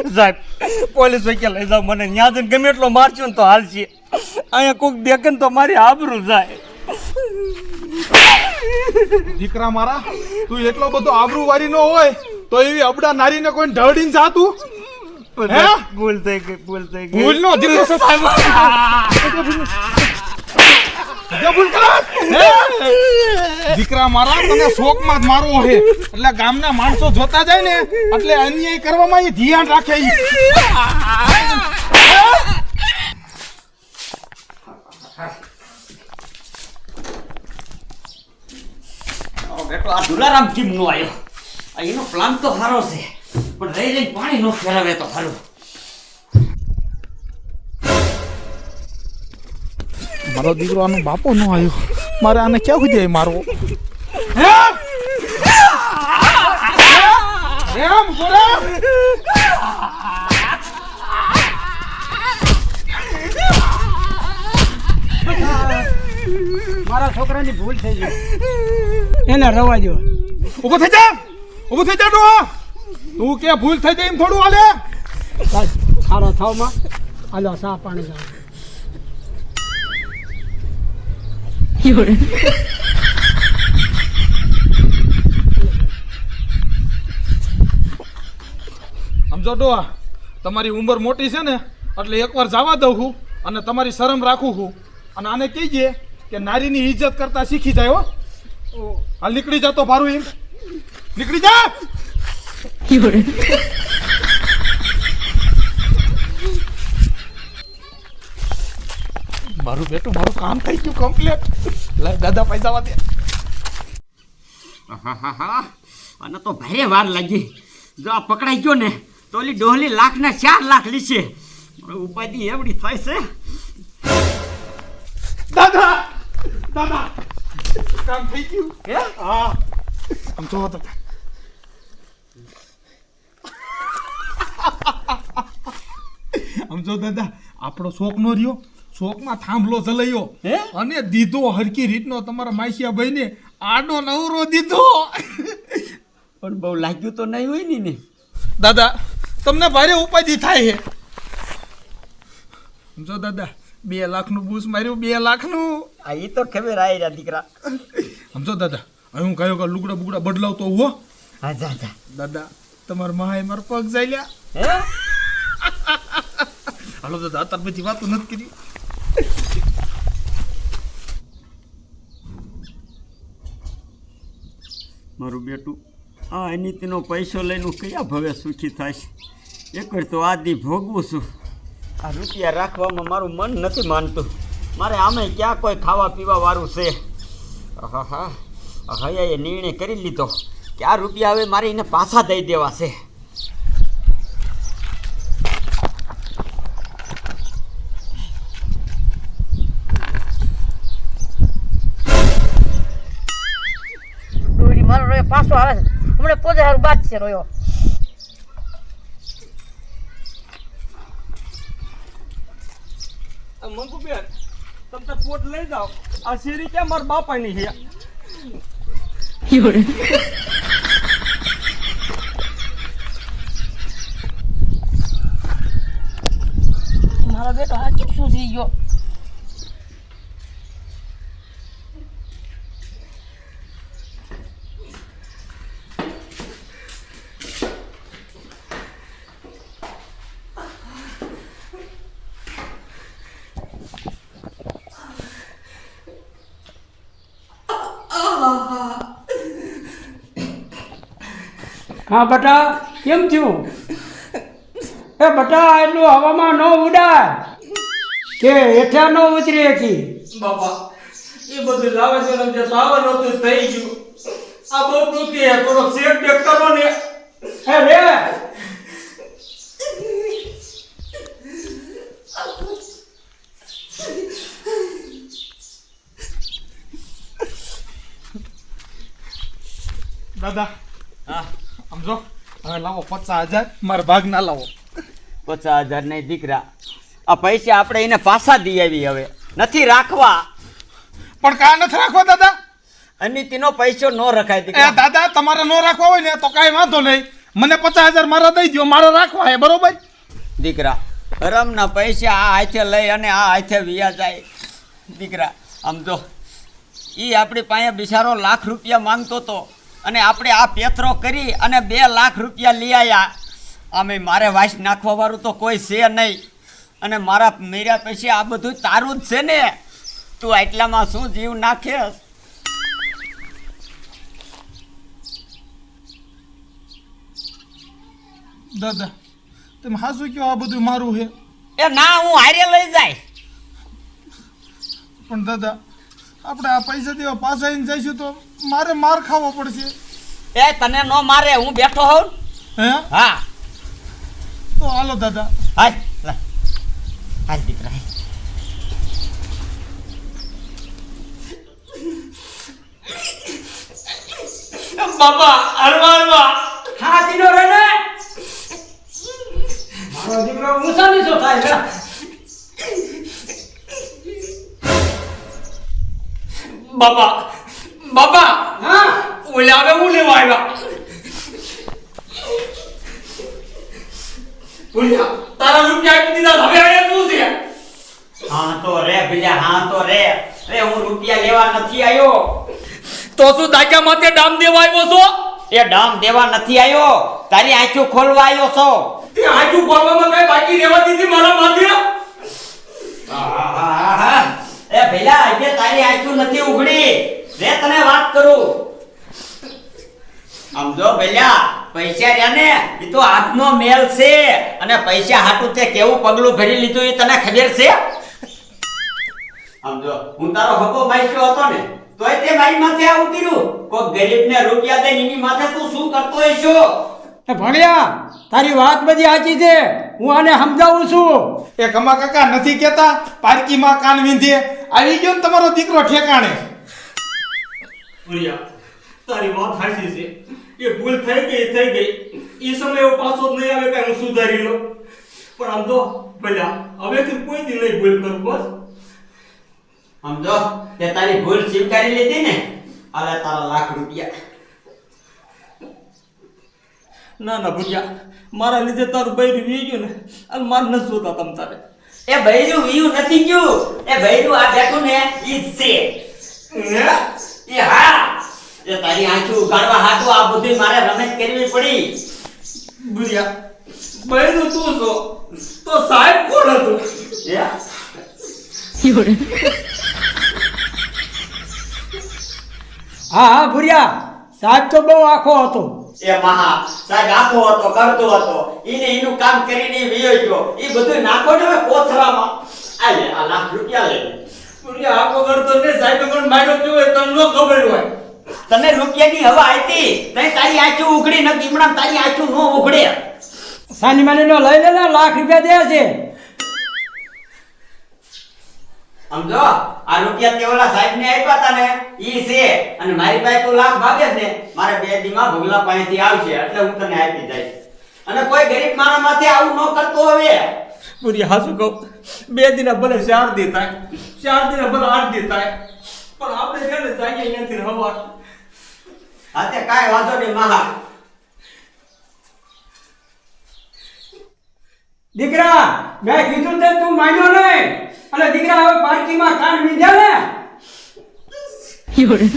સાહેબ પોલીસ વકીલ લઈ જાઓ મને જઈને ગમે એટલો મારજો ને તો હાલશે અહીંયા કોઈક દેખે તો મારી આબરૂ જાય. દીકરા મારા તું એટલો બધો આબરૂ વારી નો હોય તો એવી અબડા નારીને કોઈ ઢળીને જાતું? ભૂલ થઈ ગઈ ભૂલ થઈ ગઈ. ભૂલ નો દીકરો સાહેબ. દીકરા મારા તને શોકમાં જ મારવો છે એટલે ગામના માણસો જોતા જાય ને એટલે અન્યાય કરવામાં એ ધ્યાન રાખે. બેટો આ દુલારામ કેમ નો આવ્યો એનો પ્લાન તો સારો છે. પણ રહી રહી પાણી નો ફેરવે તો સારું મારો દીકરો આનો બાપો નો આવ્યો. મારે આને ક્યાં સુધી મારવો? મારા છોકરાની ભૂલ થઈ ગઈ. એને રવા દો ઊભો થઈ જા! ઊભો થઈ જા ડોહા! તું કે ભૂલ થઈ જાય એમ થોડું હાલે? સારા થાવમાં. હાલો સા પાણી લાવો સમજો ડોહા તમારી ઉંમર મોટી છે ને એટલે એકવાર જવા દઉં છું અને તમારી શરમ રાખું છું અને આને કહીજે કે નારીની ઇજ્જત કરતા શીખી જાય હો. હાલ નીકળી જા તો ભારું એમ નીકળી જા! મારું બેટું મારું કામ થઈ ગયું કમ્પ્લીટ લે દાદા પૈસા હા હા અને તો ભારે વાર લાગી. જો આ પકડાઈ ગયો ને તો ઓલી ડોહલી લાખના ચાર લાખ લીશે. ઉપાધિ એવડી થાય છે. દાદા દાદા કામ થઈ ગયું? હે? હા. આમ જોવો દાદા આમ જો દાદા આપણો શોખ નો રહ્યો. શોખમાં થાંભલો ચલાયો હે? અને દીધો હરકી રીતનો તમારા માસિયા ભાઈને આડો નવરો દીધો. પણ બહુ લાગ્યું તો નહીં હોય ને દાદા તમને ભારે ઉપાધિ થાય છે. સમજો દાદા બે લાખનું બૂસ માર્યું બે લાખનું. આ એ તો ખબર આવી રહ્યા દીકરા. સમજો દાદા હું કયો કે લુગડા બુગડા બદલાવતો હો. હા જા જા. દાદા તમારા મહાય માર પગ જાય હે? હાલો દાદા અત્યાર બધી વાતો નથી કરી. મારું બેટું. આ અનિતનો પૈસો લઈને હું કયા ભવે સુખી થાય એક વાર તો આદિ ભોગવું છું. આ રૂપિયા રાખવામાં મારું મન નથી માનતું. મારે આમે ક્યાં કોઈ ખાવા પીવા વાળું છે? હા હયા એ નિર્ણય કરી લીધો કે આ રૂપિયા હવે મારે એને પાછા દઈ દેવા છે. પાછો આવે છે. હમણાં પોતે હારું બાદ છે રહ્યો મંગુબેન તમે પોટ લઈ જાઓ. આ શેરી ક્યાં મારા બાપાની છે? મારો બેટો આ કેટલું થઈ ગયો? હા બટા કેમ થયું? એ બટા એટલું હવામાં ન ઉડાય. કે હેઠા ન ઉતરી હતી બાપા એ બધું લાવે છે ને જે થઈ ગયું. આ બહુ દુખી થોડો શેક બેક કરો ને. હે રે. દાદા હા સમજો હવે લાવો પચાસ હજાર. મારા ભાગ ના લાવો. પચાસ હજાર નહીં દીકરા. આ પૈસા આપણે એને પાછા દઈ આવી હવે. નથી રાખવા. પણ કા નથી રાખવા દાદા? અનિતિનો પૈસો ન રખાય દીકરા. દાદા તમારે ન રાખવા હોય ને તો કાંઈ વાંધો નહીં. મને પચાસ હજાર મારા દઈ દો મારા રાખવા હે બરોબર? દીકરા રમના પૈસા આ હાથે લઈ અને આ હાથે વિયા જાય. દીકરા આમ જો એ આપણી પાસે બિચારો લાખ રૂપિયા માંગતો હતો અને આપણે આ પેથરો કરી અને બે લાખ રૂપિયા લઈ આવ્યા અમે મારે વાસ નાખવા વાળું તો કોઈ છે નહીં. અને મારા મેર્યા પછી આ બધું તારું જ છે ને. તું આટલામાં શું જીવ નાખે દાદા તમે હાસુ કયો આ બધું મારું છે. એ ના હું હારે લઈ જાય. પણ દાદા આપણે આ પૈસા દેવા પાછા આવીને જઈશું તો મારે માર ખાવો પડશે. એ તને નો મારે હું બેઠો હોઉં? હે? હા. તો હાલો દાદા. હાય હાય હાલ દીકરા. બાબા હરવા હરવા. હા દીનો રે ને મારો દીકરો ઊંચાની શું થાય બાબા બાબા હા. ઓલા હવે હું લેવા આવ્યા ભૂલ્યા તારા રૂપિયા આપી દીધા હવે આયા શું છે? હા તો રે ભૈયા હા તો રે. રે હું રૂપિયા લેવા નથી આવ્યો તો શું દાગ્યા માથે ડામ દેવા આવ્યો છો? એ ડામ દેવા નથી આવ્યો તારી આંચું ખોલવા આવ્યો છો. તે આંચું ખોલવામાં કઈ બાકી રહેવા દીધી મારા માથે? આહાહા. એ ભૈલા આજે તારી આંખો નથી ઉઘડી રે તને વાત કરું. સમજો જો પૈસા રહ્યા ને, એ તો હાથનો મેલ છે. અને પૈસા હાટું તે કેવું પગલું ભરી લીધું એ તને ખબર છે? સમજો હું તારો હકો માઈક્યો હતો ને, તોય તે મારી માથે આવું કર્યું કોઈ ગરીબને રૂપિયા દઈને એની માથે તું શું કરતો હશો ભણ્યા, તારી વાત બધી સાચી છે. હું આને સમજાવું છું. એ કમા કાકા નથી કહેતા, પારકીમાં કાન વીંધે. આવી ગયો ને તમારો દીકરો ઠેકાણે. ભૂલ્યા તારી વાત સાચી છે. એ ભૂલ થઈ ગઈ થઈ ગઈ. એ સમય એવો પાછો જ નહીં આવે કઈ હું સુધારી લો પણ આમ તો ભલા હવેથી કોઈ દી નહીં ભૂલ કરું બસ. સમજો તે તારી ભૂલ સ્વીકારી લીધી ને? આલે તારા લાખ રૂપિયા. ના ના ભૂલ્યા. મારા લીધે તારું બૈરું વી ગયું ને અને માર ન જોતા તમ તારે. એ ભૈરું વિયું નથી ગયું. એ ભૈરું આ બેઠું ને ઈ છે. એ હા. એ તારી આંખો ઉગાડવા હાટુ આ બધી મારે રમેશ કરવી પડી. બુરિયા ભૈરું તું છો? તો સાહેબ કોણ હતું? એ? હા હા ભુરિયા સાહેબ તો બહુ આખો હતો. એ મહા. સાહેબ આખો હતો કરતો હતો. એને એનું કામ કરીને વિયો ગયો. ઈ બધું નાખો ને હવે કોથરામાં આ લે આ લાખ રૂપિયા લે. ભૂલ્યા આખો કરતો ને સાહેબ પણ માર્યો કેવો હોય તમને ન ખબર હોય. તને રૂપિયાની હવા આઈતી તઈ તારી આંખો ઉઘડી નથી હમણાં તારી આંખો નો ઉઘડે. સાની માની નો લઈ લે ને લાખ રૂપિયા દે છે. સમજો? આ રૂપિયા તેવલા સાહેબ ને આપ્યા તા ને. ઈ છે. અને મારી પાસે તો લાખ ભાગે છે. મારે બે દીમાં ભોગલા પાસેથી આવશે એટલે હું તને આપી દઈશ. અને કોઈ ગરીબ માણસ માથે આવું ન કરતો હવે. પૂરી હાસુ કહું? બે દિન ભલે ચાર દી થાય ચાર દિન ભલે આઠ દી થાય પણ આપણે છે ને જાઈએ અહીંયાથી હવા હાથે કાંઈ વાંધો નહીં મહા દીકરા મેં કીધું તે તું માન્યો નહીં. અને દીકરા હવે પાર્કીમાં કાન વીંધ્યા ને? 夜